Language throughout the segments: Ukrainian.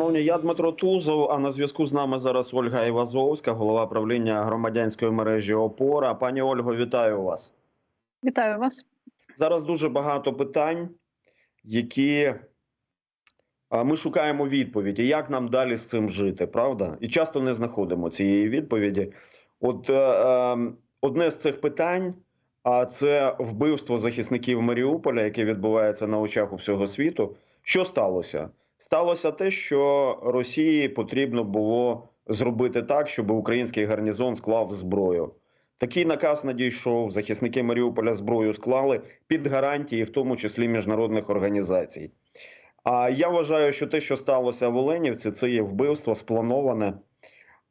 Шановні, я Дмитро Тузов. А на зв'язку з нами зараз Ольга Івазовська, голова правління громадянської мережі ОПОРА. Пані Ольго, вітаю вас. Вітаю вас. Зараз дуже багато питань, які ми шукаємо відповіді, як нам далі з цим жити, правда? І часто не знаходимо цієї відповіді. От е, е, одне з цих питань, а це вбивство захисників Маріуполя, яке відбувається на очах у всього світу. Що сталося? Сталося те, що Росії потрібно було зробити так, щоб український гарнізон склав зброю. Такий наказ надійшов. Захисники Маріуполя зброю склали під гарантії, в тому числі міжнародних організацій. А я вважаю, що те, що сталося в Оленівці, це є вбивство сплановане.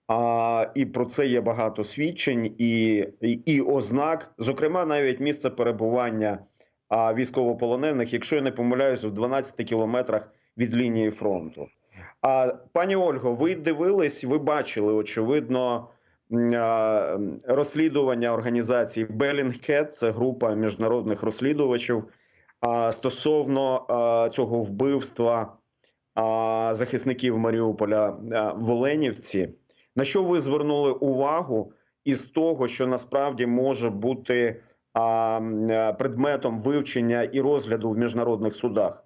А, і про це є багато свідчень і, і, і ознак, зокрема, навіть місце перебування а, військовополонених, якщо я не помиляюсь, в 12 кілометрах від лінії фронту. А пані Ольго, ви дивились, ви бачили очевидно розслідування організації Bellingcat, це група міжнародних розслідувачів стосовно цього вбивства захисників Маріуполя в Оленівці. На що ви звернули увагу із того, що насправді може бути предметом вивчення і розгляду в міжнародних судах?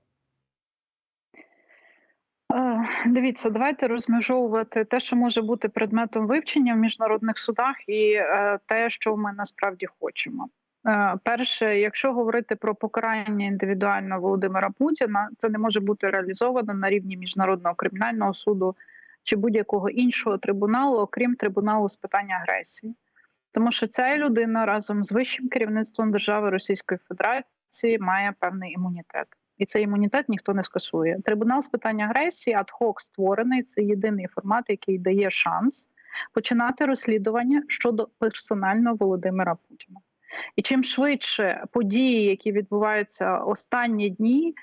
Е, Дивіться, давайте розмежовувати те, що може бути предметом вивчення в міжнародних судах, і е, те, що ми насправді хочемо. Е, Перше, якщо говорити про покарання індивідуально Володимира Путіна, це не може бути реалізовано на рівні міжнародного кримінального суду чи будь-якого іншого трибуналу, окрім трибуналу з питань агресії. Тому що ця людина разом з вищим керівництвом держави Російської Федерації має певний імунітет. І цей імунітет ніхто не скасує. Трибунал з питань агресії адхок створений. Це єдиний формат, який дає шанс починати розслідування щодо персонально Володимира Путіна. І чим швидше події, які відбуваються останні дні,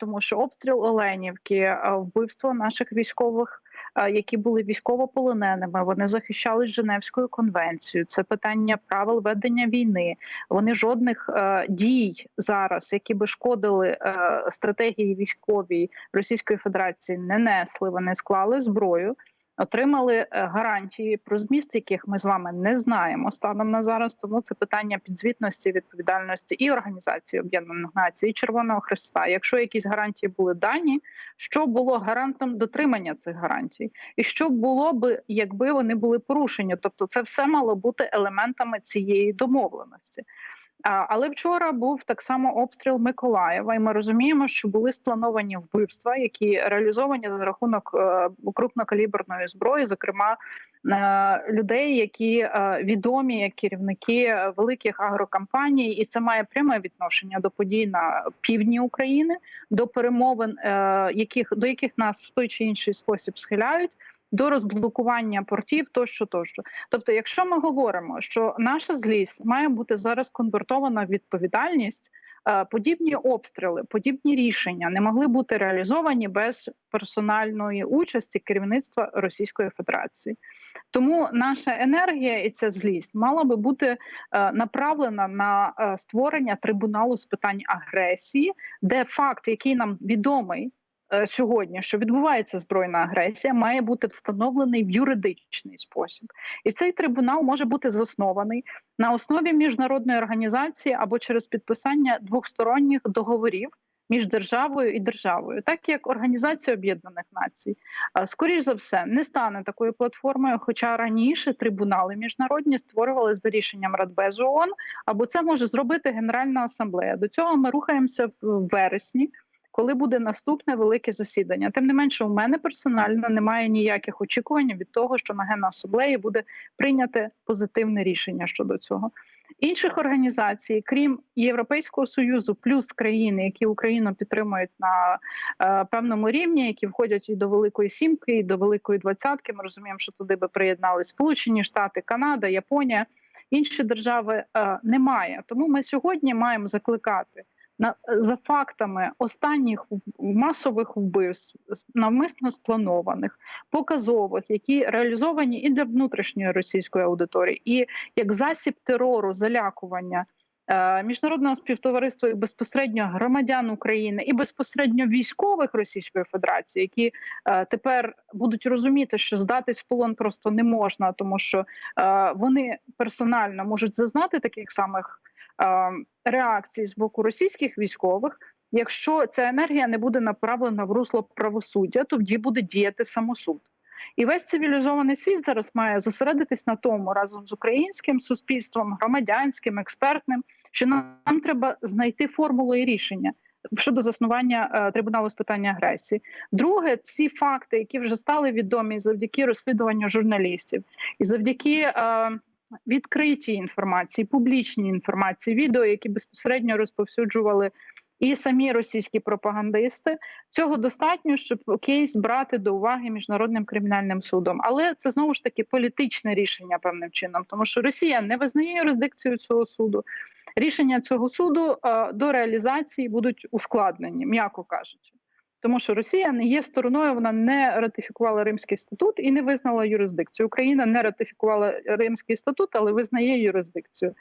тому що обстріл Оленівки, вбивство наших військових, які були військовополоненими, вони захищали Женевською конвенцією. Це питання правил ведення війни. Вони жодних е, дій зараз, які би шкодили е, стратегії військовій Російської Федерації, не несли. Вони склали зброю. Отримали е, гарантії, про зміст яких ми з вами не знаємо станом на зараз. Тому це питання підзвітності, відповідальності і організації Об'єднаних Націй, і Червоного Христа. Якщо якісь гарантії були дані, що було гарантом дотримання цих гарантій, і що було би, якби вони були порушені? Тобто, це все мало бути елементами цієї домовленості. Але вчора був так само обстріл Миколаєва, і ми розуміємо, що були сплановані вбивства, які реалізовані за рахунок е, крупнокаліберної зброї, зокрема е, людей, які е, відомі як керівники великих агрокомпаній, і це має пряме відношення до подій на півдні України, до перемовин, яких до яких нас в той чи інший спосіб схиляють. До розблокування портів, тощо, тощо. Тобто, якщо ми говоримо, що наша злість має бути зараз конвертована в відповідальність, е, подібні обстріли, подібні рішення не могли бути реалізовані без персональної участі керівництва Російської Федерації. Тому наша енергія і ця злість мала би бути е, направлена на е, створення трибуналу з питань агресії, де факт, який нам відомий сьогодні, що відбувається збройна агресія, має бути встановлений в юридичний спосіб, і цей трибунал може бути заснований на основі міжнародної організації або через підписання двохсторонніх договорів. Між державою і державою, так як Організація Об'єднаних Націй, е, скоріш за все, не стане такою платформою. Хоча раніше трибунали міжнародні створювали за рішенням Радбезу ООН, або це може зробити Генеральна асамблея. До цього ми рухаємося в вересні коли буде наступне велике засідання. Тим не менше, у мене персонально немає ніяких очікувань від того, що на генасамблеї буде прийняте позитивне рішення щодо цього. Інших організацій, крім Європейського союзу, плюс країни, які Україну підтримують на е, певному рівні, які входять і до Великої Сімки, і до Великої Двадцятки. Ми розуміємо, що туди би приєднали Сполучені Штати, Канада, Японія. Інші держави е, немає. Тому ми сьогодні маємо закликати за фактами останніх масових вбивств, навмисно спланованих, показових, які реалізовані і для внутрішньої російської аудиторії, і як засіб терору, залякування е, міжнародного співтовариства і безпосередньо громадян України і безпосередньо військових Російської Федерації, які е, тепер будуть розуміти, що здатись в полон просто не можна, тому що е, вони персонально можуть зазнати таких самих е, реакцій з боку російських військових. Якщо ця енергія не буде направлена в русло правосуддя, тоді буде діяти самосуд. І весь цивілізований світ зараз має зосередитись на тому разом з українським суспільством, громадянським, експертним, що нам, нам треба знайти формулу і рішення щодо заснування е, трибуналу з питання агресії. Друге, ці факти, які вже стали відомі завдяки розслідуванню журналістів, і завдяки е, відкритій інформації, публічній інформації, відео, які безпосередньо розповсюджували і самі російські пропагандисти. Цього достатньо, щоб кейс брати до уваги міжнародним кримінальним судом. Але це знову ж таки політичне рішення певним чином, тому що Росія не визнає юрисдикцію цього суду. Рішення цього суду е, до реалізації будуть ускладнені, м'яко кажучи. Тому що Росія не є стороною, вона не ратифікувала Римський статут і не визнала юрисдикцію. Україна не ратифікувала Римський статут, але визнає юрисдикцію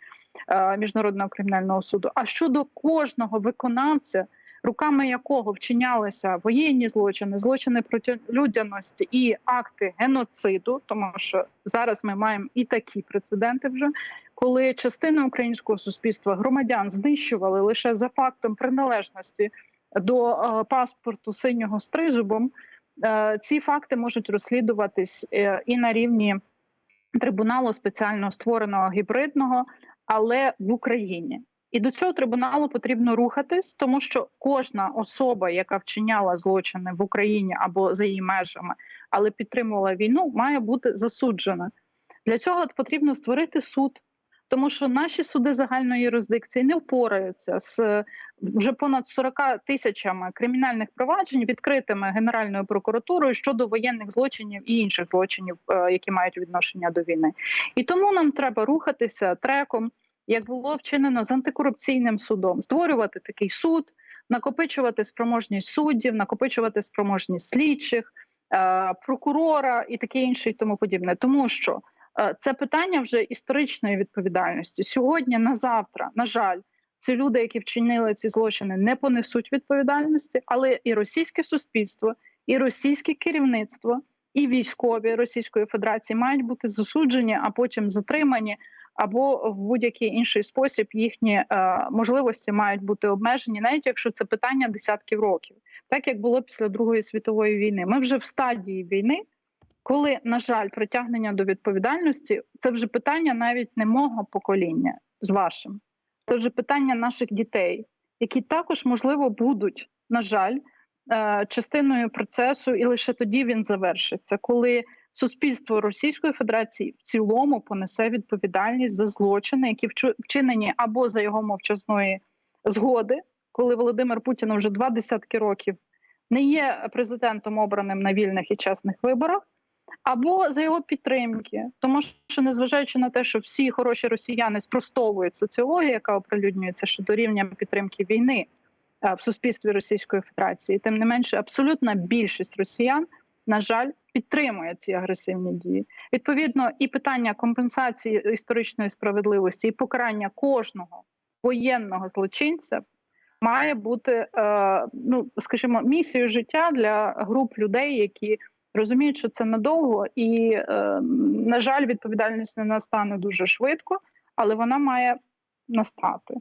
е, міжнародного кримінального суду. А щодо кожного виконавця, руками якого вчинялися воєнні злочини, злочини проти людяності і акти геноциду, тому що зараз ми маємо і такі прецеденти вже. Коли частина українського суспільства громадян знищували лише за фактом приналежності до е, паспорту синього з тризубом, е, ці факти можуть розслідуватись е, і на рівні трибуналу спеціально створеного гібридного, але в Україні. І до цього трибуналу потрібно рухатись, тому що кожна особа, яка вчиняла злочини в Україні або за її межами, але підтримувала війну, має бути засуджена. Для цього потрібно створити суд, тому що наші суди загальної юрисдикції не впораються з вже понад 40 тисячами кримінальних проваджень, відкритими Генеральною прокуратурою щодо воєнних злочинів і інших злочинів, е, які мають відношення до війни. І тому нам треба рухатися треком, як було вчинено з антикорупційним судом, створювати такий суд, накопичувати спроможність суддів, накопичувати спроможність слідчих, е, прокурора і таке інше, і тому подібне, тому що. Е, Це питання вже історичної відповідальності сьогодні на завтра. На жаль, ці люди, які вчинили ці злочини, не понесуть відповідальності, але і російське суспільство, і російське керівництво, і військові Російської Федерації мають бути засуджені, а потім затримані, або в будь-який інший спосіб їхні е, можливості мають бути обмежені, навіть якщо це питання десятків років, так як було після Другої світової війни. Ми вже в стадії війни коли, на жаль, притягнення до відповідальності це вже питання навіть не мого покоління з вашим, це вже питання наших дітей, які також можливо будуть, на жаль, е, частиною процесу, і лише тоді він завершиться, коли суспільство Російської Федерації в цілому понесе відповідальність за злочини, які вчинені або за його мовчазної згоди, коли Володимир Путін вже два десятки років не є президентом обраним на вільних і чесних виборах або за його підтримки, тому що незважаючи на те, що всі хороші росіяни спростовують соціологію, яка оприлюднюється щодо рівня підтримки війни е, в суспільстві Російської Федерації, тим не менше, абсолютна більшість росіян, на жаль, підтримує ці агресивні дії. Відповідно, і питання компенсації історичної справедливості, і покарання кожного воєнного злочинця. Має бути, е, ну скажімо, місією життя для груп людей, які розуміють, що це надовго, і е, на жаль, відповідальність не настане дуже швидко, але вона має настати.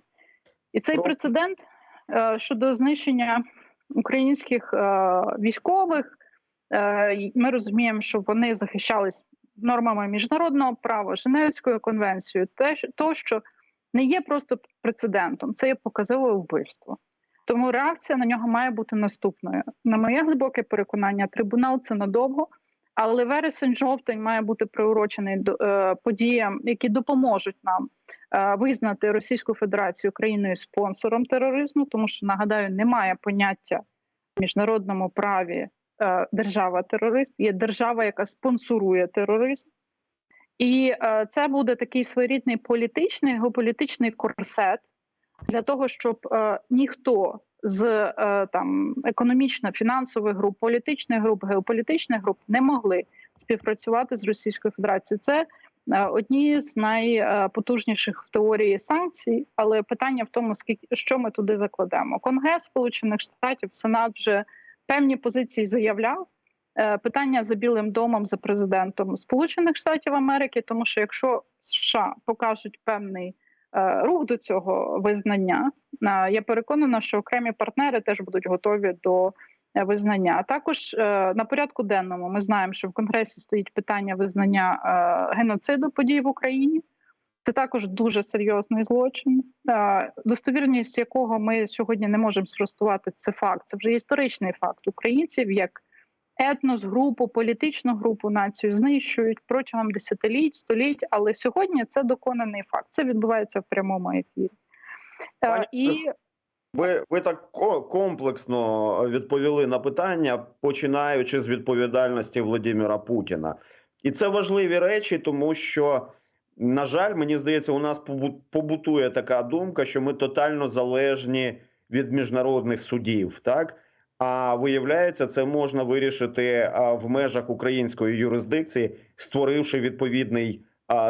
І цей прецедент е, щодо знищення українських е, військових. Ми розуміємо, що вони захищались нормами міжнародного права, Женевською конвенцією, те, то, що не є просто прецедентом, це є показове вбивство. Тому реакція на нього має бути наступною. На моє глибоке переконання, трибунал це надовго, але вересень-жовтень має бути приурочений до е, подіям, які допоможуть нам е, визнати Російську Федерацію країною спонсором тероризму, тому що нагадаю, немає поняття в міжнародному праві е, держава-терорист, є держава, яка спонсорує тероризм. І е, це буде такий своєрідний політичний геополітичний корсет, для того, щоб е, ніхто з е, там економічно-фінансових груп, політичних груп, геополітичних груп не могли співпрацювати з Російською Федерацією. Це е, одні з найпотужніших в теорії санкцій, але питання в тому, скільки що ми туди закладемо. Конгрес Сполучених Штатів, Сенат вже певні позиції заявляв. Питання за Білим домом за президентом Сполучених Штатів Америки, тому що якщо США покажуть певний рух до цього визнання, е, я переконана, що окремі партнери теж будуть готові до е, визнання. Також е, на порядку денному ми знаємо, що в Конгресі стоїть питання визнання е, геноциду подій в Україні. Це також дуже серйозний злочин, е, достовірність якого ми сьогодні не можемо спростувати. Це факт. Це вже історичний факт українців як етнос, групу, політичну групу, націю знищують протягом десятиліть, століть. Але сьогодні це доконаний факт. Це відбувається в прямому ефірі. Е, Пані І Ви, ви так комплексно відповіли на питання, починаючи з відповідальності Владимира Путіна. І це важливі речі, тому що, на жаль, мені здається, у нас побу- побутує така думка, що ми тотально залежні від міжнародних судів. Так а виявляється, це можна вирішити в межах української юрисдикції, створивши відповідний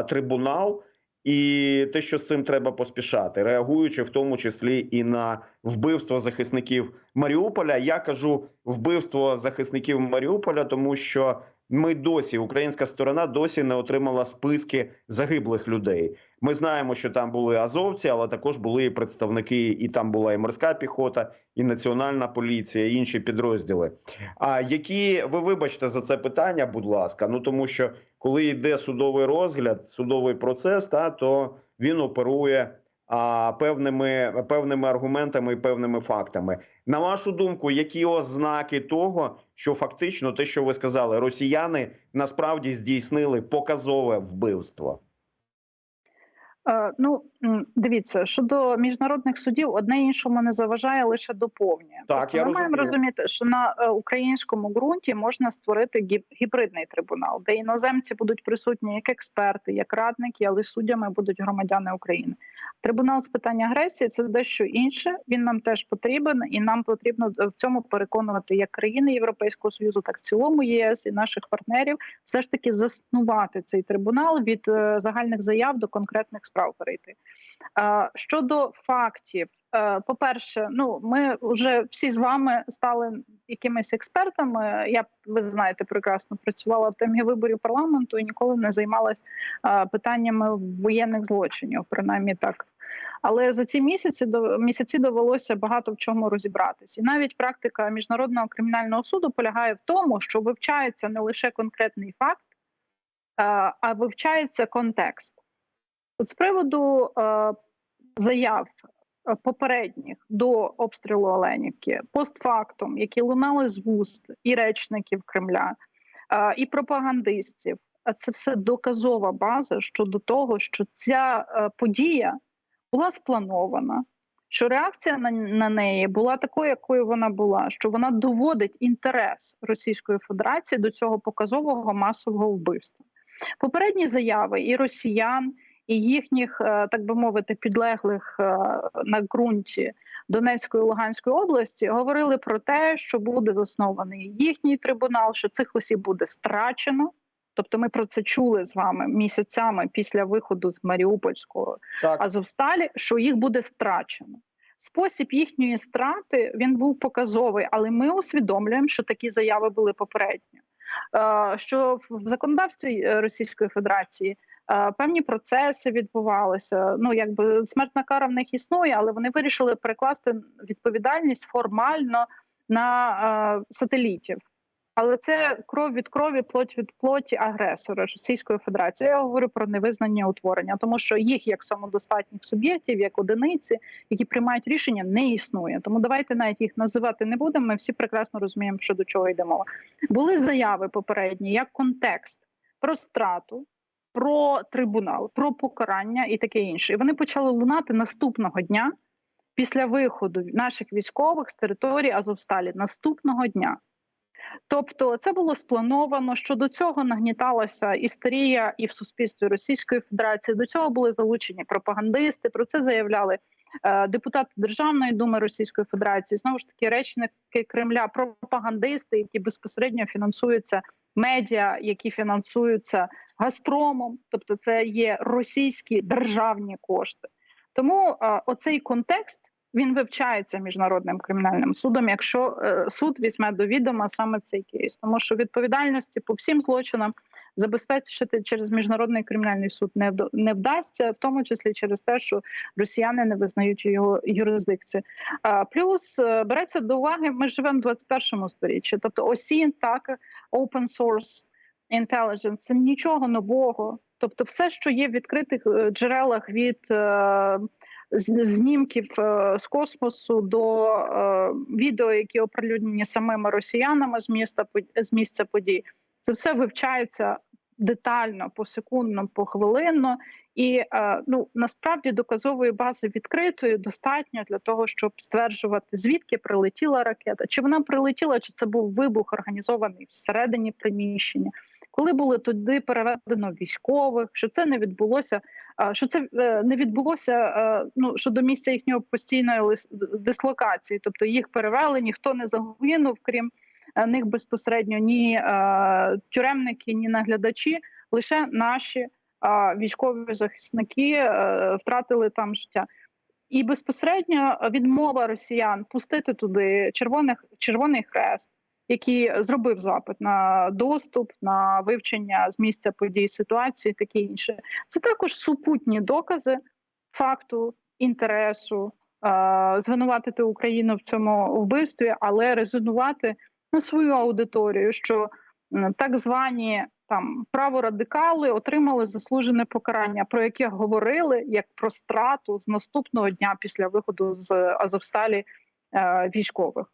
трибунал. І те, що з цим треба поспішати, реагуючи в тому числі і на вбивство захисників Маріуполя. Я кажу вбивство захисників Маріуполя, тому що ми досі, українська сторона досі не отримала списки загиблих людей. Ми знаємо, що там були азовці, але також були і представники, і там була і морська піхота, і національна поліція, і інші підрозділи. А які ви вибачте за це питання, будь ласка? Ну тому що коли йде судовий розгляд, судовий процес, та то він оперує а, певними певними аргументами і певними фактами. На вашу думку, які ознаки того, що фактично те, що ви сказали, росіяни насправді здійснили показове вбивство? Е, Ну дивіться щодо міжнародних судів, одне іншому не заважає, лише доповнює. Так, Просто я ми маємо розуміти, що на е, українському ґрунті можна створити гіб- гібридний трибунал, де іноземці будуть присутні як експерти, як радники, але суддями будуть громадяни України. Трибунал з питань агресії це дещо інше. Він нам теж потрібен, і нам потрібно в цьому переконувати як країни Європейського союзу, так в цілому ЄС і наших партнерів, все ж таки заснувати цей трибунал від е, загальних заяв до конкретних справ перейти. Е, Щодо фактів, е, по-перше, ну ми вже всі з вами стали якимись експертами. Я ви знаєте, прекрасно працювала в темі виборів парламенту і ніколи не займалась е, питаннями воєнних злочинів, принаймні так. Але за ці місяці до місяці довелося багато в чому розібратись. І навіть практика міжнародного кримінального суду полягає в тому, що вивчається не лише конкретний факт, а вивчається контекст. От з приводу е, заяв е, попередніх до обстрілу Оленівки, постфактум, які лунали з вуст і речників Кремля, е, і пропагандистів, а це все доказова база щодо того, що ця е, подія була спланована. Що реакція на, на неї була такою, якою вона була, що вона доводить інтерес Російської Федерації до цього показового масового вбивства. Попередні заяви і росіян, і їхніх, е, так би мовити, підлеглих е, на ґрунті Донецької і Луганської області говорили про те, що буде заснований їхній трибунал, що цих осіб буде страчено. Тобто, ми про це чули з вами місяцями після виходу з Маріупольського Так, Азовсталі, що їх буде страчено. Спосіб їхньої страти він був показовий, але ми усвідомлюємо, що такі заяви були попередньо. Е, Що в законодавстві Російської Федерації певні процеси відбувалися. Ну якби смертна кара в них існує, але вони вирішили перекласти відповідальність формально на е, сателітів. Але це кров від крові, плоть від плоті агресора Російської Федерації. Я говорю про невизнання утворення, тому що їх як самодостатніх суб'єктів, як одиниці, які приймають рішення, не існує. Тому давайте навіть їх називати не будемо. Ми всі прекрасно розуміємо, що до чого йде мова. Були заяви попередні як контекст про страту, про трибунал, про покарання і таке інше. І вони почали лунати наступного дня після виходу наших військових з території Азовсталі. Наступного дня. Тобто, це було сплановано. що до цього нагніталася істерія і в суспільстві Російської Федерації. До цього були залучені пропагандисти. Про це заявляли е, депутати Державної думи Російської Федерації. Знову ж таки, речники Кремля, пропагандисти, які безпосередньо фінансуються медіа, які фінансуються Газпромом, тобто це є російські державні кошти. Тому оцей контекст він вивчається міжнародним кримінальним судом, якщо е, суд візьме до відома саме цей кейс, тому що відповідальності по всім злочинам забезпечити через міжнародний кримінальний суд не не вдасться, в тому числі через те, що росіяни не визнають його юрисдикцію. Плюс е, береться до уваги, ми живемо в 21 сторіччі, тобто осінь так open source intelligence – нічого нового. Тобто, все, що є в відкритих е, джерелах від е, знімків е, з космосу до відео, які оприлюднені самими росіянами з міста з місця подій, це все вивчається детально, посекундно, похвилинно. І ну насправді доказової бази відкритої достатньо для того, щоб стверджувати, звідки прилетіла ракета, чи вона прилетіла, чи це був вибух організований всередині приміщення, коли були туди переведено військових, що це не відбулося. Що це е, не відбулося? е, Ну що до місця їхньої постійної дислокації, тобто їх перевели, ніхто не загинув, крім е, них безпосередньо ні тюремники, ні наглядачі, лише наші військові захисники втратили там життя. І безпосередньо відмова росіян пустити туди червоних червоний хрест, який зробив запит на доступ, на вивчення з місця подій ситуації, таке інше. Це також супутні докази факту інтересу е, звинуватити Україну в цьому вбивстві, але резонувати на свою аудиторію, що так звані там праворадикали отримали заслужене покарання, про яке говорили як про страту з наступного дня після виходу з Азовсталі е, військових.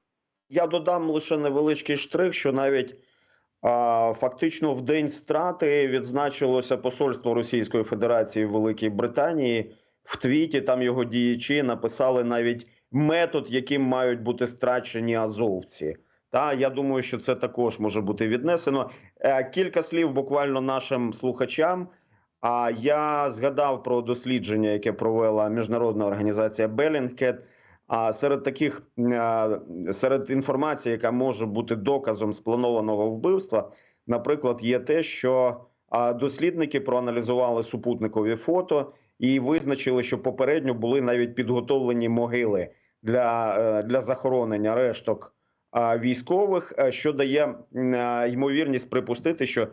Я додам лише невеличкий штрих, що навіть а, фактично в день страти відзначилося посольство Російської Федерації в Великій Британії. В твіті там його діячі написали навіть метод, яким мають бути страчені азовці. Та я думаю, що це також може бути віднесено. Е, Кілька слів буквально нашим слухачам. А я згадав про дослідження, яке провела міжнародна організація Bellingcat. А серед таких серед інформації, яка може бути доказом спланованого вбивства, наприклад, є те, що дослідники проаналізували супутникові фото і визначили, що попередньо були навіть підготовлені могили для, е, для захоронення решток військових, е, що дає ймовірність припустити, що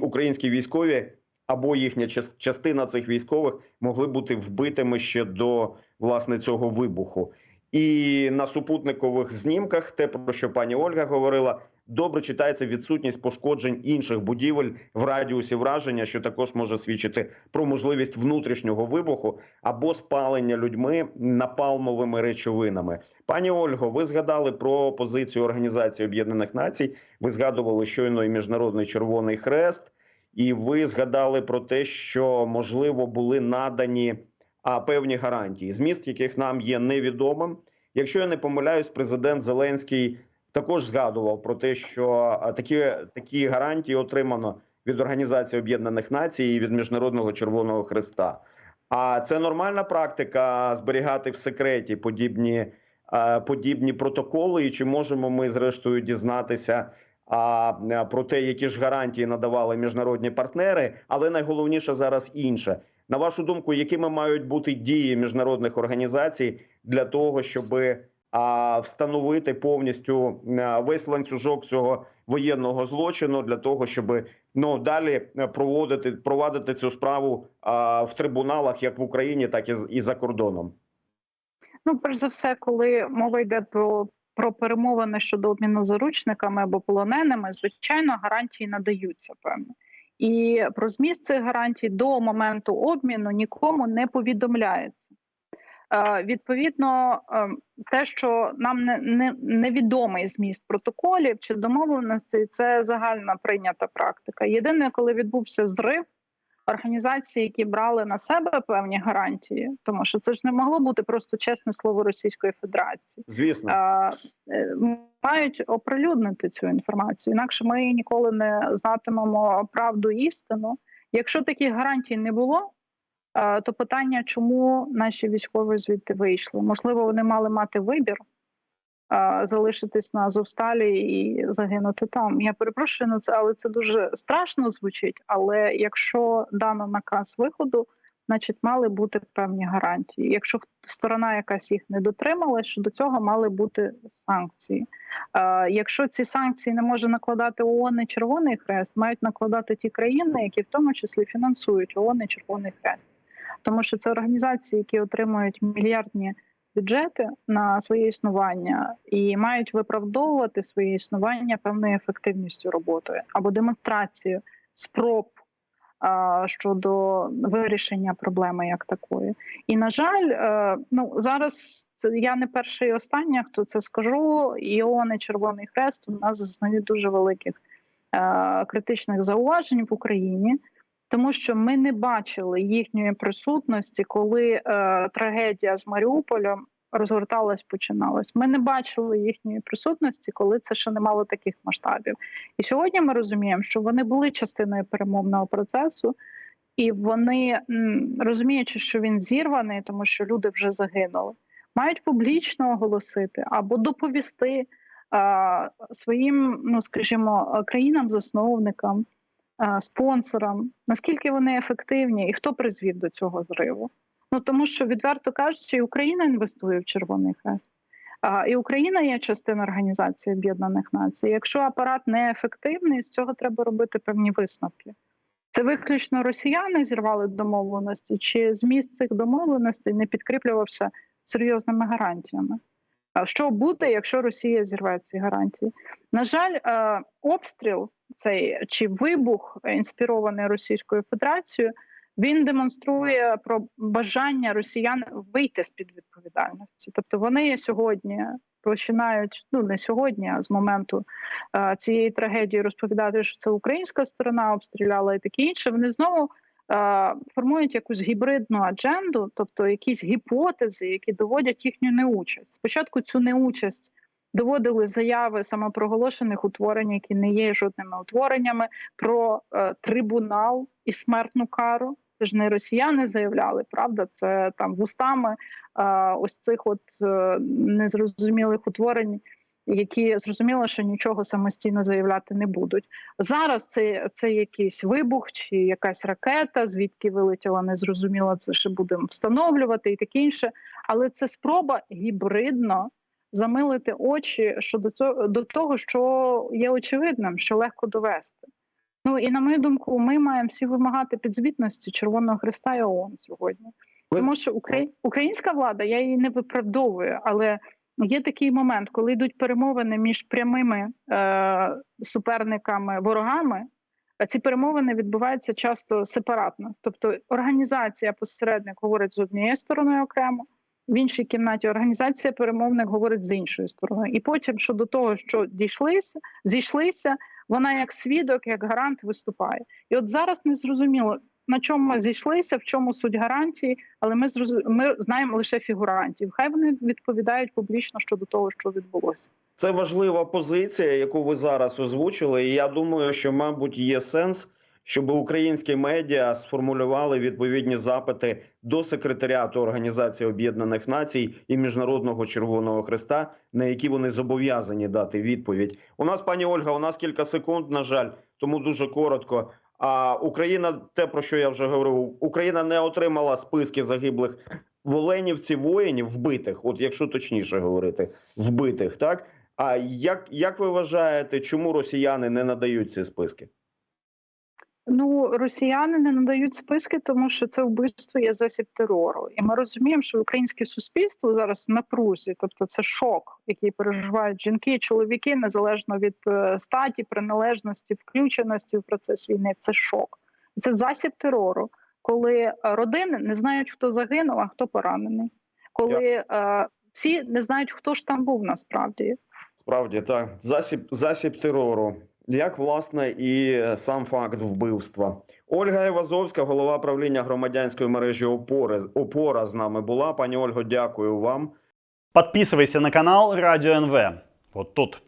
українські військові або їхня частина цих військових могли бути вбитими ще до власне цього вибуху. І на супутникових знімках, те про що пані Ольга говорила, добре читається відсутність пошкоджень інших будівель в радіусі враження, що також може свідчити про можливість внутрішнього вибуху або спалення людьми напалмовими речовинами. Пані Ольго, ви згадали про позицію Організації Об'єднаних Націй. Ви згадували щойно і Міжнародний Червоний Хрест, і ви згадали про те, що можливо були надані а певні гарантії, зміст яких нам є невідомим. Якщо я не помиляюсь, президент Зеленський також згадував про те, що такі, такі гарантії отримано від Організації Об'єднаних Націй і від Міжнародного Червоного Христа. А це нормальна практика зберігати в секреті подібні, подібні протоколи, і чи можемо ми зрештою дізнатися? А, про те, які ж гарантії надавали міжнародні партнери, але найголовніше зараз інше. На вашу думку, якими мають бути дії міжнародних організацій для того, щоб а, встановити повністю весь ланцюжок цього воєнного злочину, для того, щоб ну далі е, проводити провадити цю справу а, в трибуналах, як в Україні, так і, і за кордоном? Ну, перш за все, коли мова йде про, про перемовини щодо обміну заручниками або полоненими, звичайно, гарантії надаються певні. І про зміст цих гарантій до моменту обміну нікому не повідомляється. Е, відповідно, е, те, що нам не, не, невідомий зміст протоколів чи домовленостей, це загальна прийнята практика. Єдине, коли відбувся зрив організації, які брали на себе певні гарантії, тому що це ж не могло бути просто чесне слово Російської Федерації. Звісно, А, е, мають оприлюднити цю інформацію. Інакше ми ніколи не знатимемо правду і істину. Якщо таких гарантій не було, то питання, чому наші військові звідти вийшли? Можливо, вони мали мати вибір. Залишитись на Азовсталі і загинути там. Я перепрошую, ну це але це дуже страшно звучить. Але якщо дано наказ виходу, значить мали бути певні гарантії. Якщо сторона якась їх не дотрималась, що до цього мали бути санкції. Якщо ці санкції не може накладати ООН і Червоний Хрест, мають накладати ті країни, які в тому числі фінансують ООН і Червоний Хрест, тому що це організації, які отримують мільярдні бюджети на своє існування і мають виправдовувати своє існування певною ефективністю роботи або демонстрацією спроб щодо вирішення проблеми як такої. І на жаль, е, ну зараз я не перший і останній, хто це скажу. І ООН і Червоний Хрест у нас зазнають дуже великих е, критичних зауважень в Україні. Тому що ми не бачили їхньої присутності, коли е, трагедія з Маріуполем розгорталась, починалась. Ми не бачили їхньої присутності, коли це ще не мало таких масштабів. І сьогодні ми розуміємо, що вони були частиною перемовного процесу, і вони, розуміючи, що він зірваний, тому що люди вже загинули, мають публічно оголосити або доповісти а, своїм, ну скажімо, країнам-засновникам, спонсорам, наскільки вони ефективні і хто призвів до цього зриву. Ну тому що відверто кажучи, і Україна інвестує в Червоний Хрест. А, і Україна є частина Організації Об'єднаних Націй. Якщо апарат неефективний, з цього треба робити певні висновки. Це виключно росіяни зірвали домовленості, чи зміст цих домовленостей не підкріплювався серйозними гарантіями. Що буде, якщо Росія зірве ці гарантії? На жаль, е, обстріл цей чи вибух, інспірований Російською Федерацією, він демонструє про бажання росіян вийти з під відповідальності. Тобто вони сьогодні починають ну не сьогодні, а з моменту е, цієї трагедії розповідати, що це українська сторона обстріляла і таке інше. Вони знову е, формують якусь гібридну адженду, тобто якісь гіпотези, які доводять їхню неучасть. Спочатку цю неучасть. Доводили заяви самопроголошених утворень, які не є жодними утвореннями, про е, трибунал і смертну кару. Це ж не росіяни заявляли, правда? Це там вустами е, ось цих от е, незрозумілих утворень, які зрозуміло, що нічого самостійно заявляти не будуть. Зараз це, це якийсь вибух чи якась ракета, звідки вилетіла незрозуміло, це ще будемо встановлювати і таке інше. Але це спроба гібридно замилити очі щодо цього до того, що є очевидним, що легко довести. Ну і на мою думку, ми маємо всі вимагати підзвітності Червоного Христа і ООН сьогодні. Ви- Тому що Украї... українська влада, я її не виправдовую, але є такий момент, коли йдуть перемовини між прямими е... суперниками, ворогами. а Ці перемовини відбуваються часто сепаратно. Тобто організація посередник говорить з однією стороною окремо, в іншій кімнаті організація перемовник говорить з іншою стороною. І потім щодо того, що дійшлися, зійшлися, вона як свідок, як гарант виступає. І от зараз не зрозуміло, на чому зійшлися, в чому суть гарантії, але ми ми знаємо лише фігурантів. Хай вони відповідають публічно щодо того, що відбулося. Це важлива позиція, яку ви зараз озвучили. І я думаю, що, мабуть, є сенс, щоб українські медіа сформулювали відповідні запити до секретаріату Організації Об'єднаних Націй і Міжнародного Червоного Христа, на які вони зобов'язані дати відповідь. У нас, пані Ольга, у нас кілька секунд, на жаль, тому дуже коротко. А Україна, те про що я вже говорив, Україна не отримала списки загиблих в Оленівці воїнів вбитих, от якщо точніше говорити, вбитих, так а як, як ви вважаєте, чому росіяни не надають ці списки? Ну, росіяни не надають списки, тому що це вбивство є засіб терору. І ми розуміємо, що українське суспільство зараз в напрузі, тобто це шок, який переживають жінки і чоловіки незалежно від е, статі, приналежності, включеності в процес війни. Це шок, це засіб терору, коли е, родини не знають, хто загинув, а хто поранений, коли е, всі не знають, хто ж там був насправді. Справді так, засіб, засіб терору. Як власне і сам факт вбивства. Ольга Івазовська, голова правління громадянської мережі опори опора з нами була. Пані Ольго, дякую вам. Подписывайся на канал Радіо НВ. Вот тут.